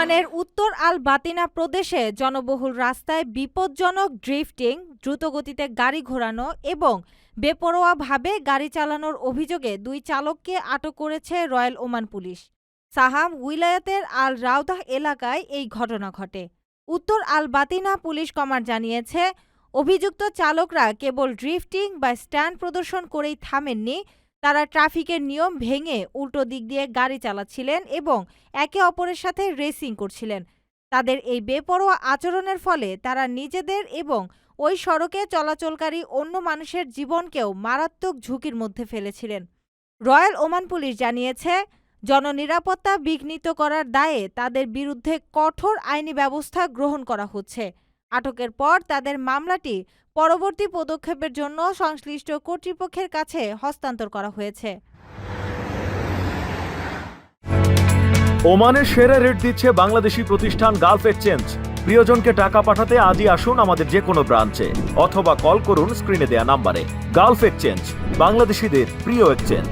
ওমানের উত্তর আল বাতিনা প্রদেশে জনবহুল রাস্তায় বিপজ্জনক ড্রিফটিং, দ্রুতগতিতে গাড়ি ঘোরানো এবং বেপরোয়াভাবে গাড়ি চালানোর অভিযোগে দুই চালককে আটক করেছে রয়্যাল ওমান পুলিশ। সাহাম উইলায়াতের আল রাউদাহ এলাকায় এই ঘটনা ঘটে। উত্তর আল বাতিনা পুলিশ কমান্ড জানিয়েছে, অভিযুক্ত চালকরা কেবল ড্রিফটিং বা স্ট্যান্ড প্রদর্শন করেই থামেননি তারা ট্রাফিকের নিয়ম ভেঙে উল্টো দিক দিয়ে গাড়ি চালাচ্ছিলেন এবং একে অপরের সাথে রেসিং করছিলেন। তাদের এই বেপরোয়া আচরণের ফলে তারা নিজেদের এবং ওই সড়কে চলাচলকারী অন্য মানুষের জীবনকেও মারাত্মক ঝুঁকির মধ্যে ফেলেছিলেন। রয়্যাল ওমান পুলিশ জানিয়েছে, জননিরাপত্তা বিঘ্নিত করার দায়ে তাদের বিরুদ্ধে কঠোর আইনি ব্যবস্থা গ্রহণ করা হচ্ছে। আটকের পর তাদের মামলাটি পরবর্তী পদক্ষেপের জন্য সংশ্লিষ্ট কর্তৃপক্ষের কাছে হস্তান্তর করা হয়েছে। ওমানের সেরা রেট দিচ্ছে বাংলাদেশি প্রতিষ্ঠান গালফ এক্সচেঞ্জ। প্রিয়জনকে টাকা পাঠাতে আজই আসুন আমাদের যে কোনো ব্রাঞ্চে, অথবা কল করুন স্ক্রিনে দেয়া নাম্বারে। গালফ এক্সচেঞ্জ, বাংলাদেশিদের প্রিয় এক্সচেঞ্জ।